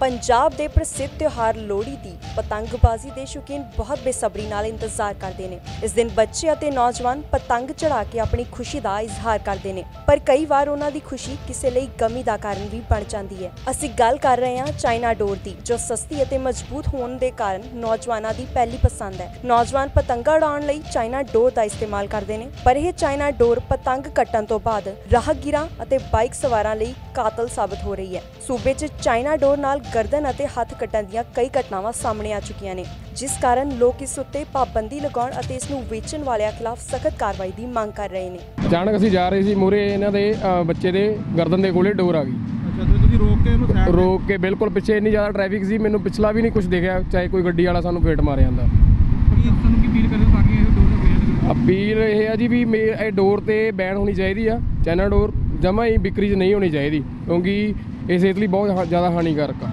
ਪੰਜਾਬ ਦੇ ਪ੍ਰਸਿੱਧ ਤਿਉਹਾਰ ਲੋਹੜੀ ਦੀ ਪਤੰਗਬਾਜ਼ੀ ਦੇ ਸ਼ੌਕੀਨ ਬਹੁਤ ਬੇਸਬਰੀ ਨਾਲ ਇੰਤਜ਼ਾਰ ਕਰਦੇ ਨੇ। ਇਸ ਦਿਨ ਬੱਚੇ ਅਤੇ ਨੌਜਵਾਨ ਪਤੰਗ ਚੜਾ ਕੇ ਆਪਣੀ ਖੁਸ਼ੀ ਦਾ ਇਜ਼ਹਾਰ ਕਰਦੇ ਨੇ। ਪਰ ਕਈ ਵਾਰ ਉਹਨਾਂ ਦੀ ਖੁਸ਼ੀ ਕਿਸੇ ਲਈ ਗਮੀ ਦਾ ਕਾਰਨ ਵੀ ਬਣ ਜਾਂਦੀ ਹੈ। ਅਸੀਂ ਗੱਲ ਕਰ ਰਹੇ ਹਾਂ ਚਾਈਨਾ ਡੋਰ ਦੀ, ਜੋ ਸਸਤੀ ਅਤੇ ਮਜ਼ਬੂਤ ਹੋਣ ਦੇ ਕਾਰਨ ਨੌਜਵਾਨਾਂ ਦੀ ਪਹਿਲੀ ਪਸੰਦ ਹੈ। ਨੌਜਵਾਨ ਪਤੰਗਾਂ ਉਡਾਉਣ ਲਈ ਚਾਈਨਾ ਡੋਰ ਦਾ ਇਸਤੇਮਾਲ ਕਰਦੇ ਨੇ। ਪਰ ਇਹ ਚਾਈਨਾ ਡੋਰ ਪਤੰਗ ਕੱਟਣ ਤੋਂ ਬਾਅਦ ਰਾਹਗੀਰਾਂ ਅਤੇ ਬਾਈਕ ਸਵਾਰਾਂ ਲਈ ਕਾਤਲ ਸਾਬਤ ਹੋ ਰਹੀ ਹੈ। ਸੂਬੇ 'ਚ ਚਾਈਨਾ ਡੋਰ ਨਾਲ ਗਰਦਨ ਅਤੇ ਹੱਥ ਕੱਟਣ ਦੀਆਂ ਕਈ ਘਟਨਾਵਾਂ ਸਾਹਮਣੇ ਆ ਚੁੱਕੀਆਂ ਨੇ ਜਿਸ ਕਾਰਨ ਲੋਕ ਇਸ ਉੱਤੇ ਪਾਬੰਦੀ ਲਗਾਉਣ ਅਤੇ ਇਸ ਨੂੰ ਵੇਚਣ ਵਾਲਿਆਂ ਖਿਲਾਫ ਸਖਤ ਕਾਰਵਾਈ ਦੀ ਮੰਗ ਕਰ ਰਹੇ ਨੇ। ਅਚਾਨਕ ਅਸੀਂ ਜਾ ਰਹੇ ਸੀ ਮੂਰੇ ਇਹਨਾਂ ਦੇ ਬੱਚੇ ਦੇ ਗਰਦਨ ਦੇ ਕੋਲੇ ਡੋਰ ਆ ਗਈ। ਅੱਛਾ ਤੇ ਤੁਸੀਂ ਰੋਕ ਕੇ ਉਹਨੂੰ ਸਾਈਡ ਰੋਕ ਕੇ ਬਿਲਕੁਲ ਪਿੱਛੇ ਇੰਨੀ ਜ਼ਿਆਦਾ ਟ੍ਰੈਫਿਕ ਸੀ ਮੈਨੂੰ ਪਿਛਲਾ ਵੀ ਨਹੀਂ ਕੁਝ ਦਿਖਿਆ ਚਾਹੇ ਕੋਈ ਗੱਡੀ ਵਾਲਾ ਸਾਨੂੰ ਫੇਟ ਮਾਰਿਆ ਜਾਂਦਾ ਅਪੀਲ ਇਹ ਆ ਜੀ ਵੀ ਇਹ ਡੋਰ ਤੇ ਬੈਨ ਹੋਣੀ ਚਾਹੀਦੀ ਆ ਚਾਈਨਾ ਡੋਰ ਜਮਾ ਹੀ ਵਿਕਰੀ 'ਚ ਨਹੀਂ ਹੋਣੀ ਚਾਹੀਦੀ ਕਿਉਂਕਿ ਇਹ ਸਿਹਤ ਲਈ ਬਹੁਤ ਜ਼ਿਆਦਾ ਹਾਨੀਕਾਰਕ ਆ।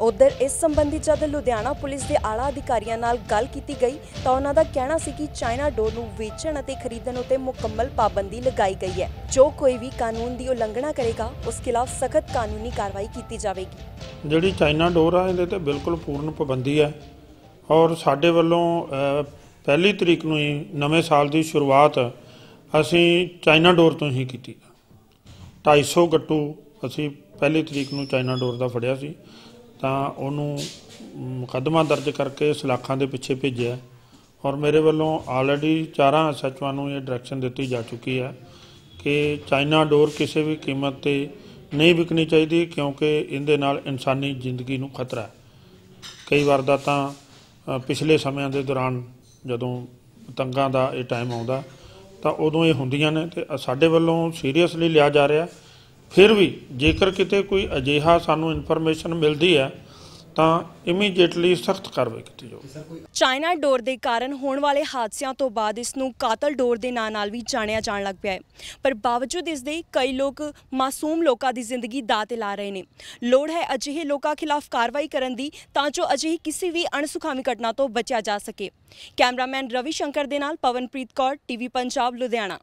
ਉਧਰ ਇਸ ਸੰਬੰਧੀ ਜਦ ਲੁਧਿਆਣਾ ਪੁਲਿਸ ਦੇ ਆਲਾ ਅਧਿਕਾਰੀਆਂ ਨਾਲ ਗੱਲ ਕੀਤੀ ਗਈ ਤਾਂ ਉਹਨਾਂ ਦਾ ਕਹਿਣਾ ਸੀ ਕਿ ਚਾਈਨਾ ਡੋਰ ਨੂੰ ਵੇਚਣ ਅਤੇ ਖਰੀਦਣ ਉਤੇ ਮੁਕੰਮਲ ਪਾਬੰਦੀ ਲਗਾਈ ਗਈ ਹੈ। ਜੋ ਕੋਈ ਵੀ ਕਾਨੂੰਨ ਦੀ ਉਲੰਘਣਾ ਕਰੇਗਾ, ਉਸ ਖਿਲਾਫ ਸਖਤ ਕਾਨੂੰਨੀ ਕਾਰਵਾਈ ਕੀਤੀ ਜਾਵੇਗੀ। ਜਿਹੜੀ ਚਾਈਨਾ ਡੋਰ ਆ, ਇਹਦੇ ਤੇ ਬਿਲਕੁਲ ਪੂਰਨ ਪਾਬੰਦੀ ਹੈ। ਔਰ ਸਾਡੇ ਵੱਲੋਂ ਪਹਿਲੀ ਤਰੀਕ ਨੂੰ ਹੀ ਨਵੇਂ ਸਾਲ ਦੀ ਸ਼ੁਰੂਆਤ ਅਸੀਂ ਚਾਈਨਾ ਡੋਰ ਤੋਂ ਹੀ ਕੀਤੀ। 250 ਗੱਟੂ ਅਸੀਂ ਪਹਿਲੀ ਤਰੀਕ ਨੂੰ ਚਾਈਨਾ ਡੋਰ ਦਾ ਫੜਿਆ ਸੀ। ਤਾਂ ਉਹਨੂੰ ਮੁਕੱਦਮਾ ਦਰਜ ਕਰਕੇ ਸਲਾਖਾਂ ਦੇ ਪਿੱਛੇ ਭੇਜਿਆ ਔਰ ਮੇਰੇ ਵੱਲੋਂ ਆਲਰੇਡੀ ਚਾਰਾਂ ਐਸਐਚਓ ਨੂੰ ਇਹ ਡਾਇਰੈਕਸ਼ਨ ਦਿੱਤੀ ਜਾ ਚੁੱਕੀ ਹੈ ਕਿ ਚਾਈਨਾ ਡੋਰ ਕਿਸੇ ਵੀ ਕੀਮਤ ਤੇ ਨਹੀਂ ਵਿਕਣੀ ਚਾਹੀਦੀ ਕਿਉਂਕਿ ਇਹਦੇ ਨਾਲ ਇਨਸਾਨੀ ਜ਼ਿੰਦਗੀ ਨੂੰ ਖਤਰਾ ਹੈ। ਕਈ ਵਾਰ ਦਾ ਤਾਂ ਪਿਛਲੇ ਸਮਿਆਂ ਦੇ ਦੌਰਾਨ ਜਦੋਂ ਪਤੰਗਾਂ ਦਾ ਇਹ ਟਾਈਮ ਆਉਂਦਾ ਤਾਂ ਉਦੋਂ ਇਹ ਹੁੰਦੀਆਂ ਨੇ ਤੇ ਸਾਡੇ ਵੱਲੋਂ ਸੀਰੀਅਸਲੀ ਲਿਆ ਜਾ ਰਿਹਾ ਫਿਰ ਵੀ ਜੇਕਰ ਕਿਤੇ ਕੋਈ ਅਜਿਹਾ ਸਾਨੂੰ ਇਨਫੋਰਮੇਸ਼ਨ ਮਿਲਦੀ ਹੈ, ਤਾਂ ਇਮੀਡੀਏਟਲੀ ਸਖਤ ਕਾਰਵਾਈ ਕੀਤੀ ਜਾਵੇ ਚਾਈਨਾ ਡੋਰ ਦੇ ਕਾਰਨ ਹੋਣ ਵਾਲੇ ਹਾਦਸਿਆਂ ਤੋਂ ਬਾਅਦ ਇਸ ਨੂੰ ਕਾਤਲ ਡੋਰ ਦੇ ਨਾਂ ਨਾਲ ਵੀ ਜਾਣਿਆ ਜਾਣ ਲੱਗ ਪਿਆ ਹੈ। ਪਰ ਬਾਵਜੂਦ ਇਸ ਦੇ ਕਈ ਲੋਕ ਮਾਸੂਮ ਲੋਕਾਂ ਦੀ ਜ਼ਿੰਦਗੀ ਦਾਅ ਤੇ ਲਾ ਰਹੇ ਨੇ। ਲੋੜ ਹੈ ਅਜਿਹੇ ਲੋਕਾਂ ਖਿਲਾਫ ਕਾਰਵਾਈ ਕਰਨ ਦੀ, ਤਾਂ ਜੋ ਅਜਿਹੀ ਕਿਸੇ ਵੀ ਅਣਸੁਖਾਵੀ ਘਟਨਾ ਤੋਂ ਬਚਿਆ ਜਾ ਸਕੇ। ਕੈਮਰਾਮੈਨ ਰਵੀ ਸ਼ੰਕਰ ਦੇ ਨਾਲ ਪਵਨਪ੍ਰੀਤ ਕੌਰ, ਟੀਵੀ ਪੰਜਾਬ, ਲੁਧਿਆਣਾ।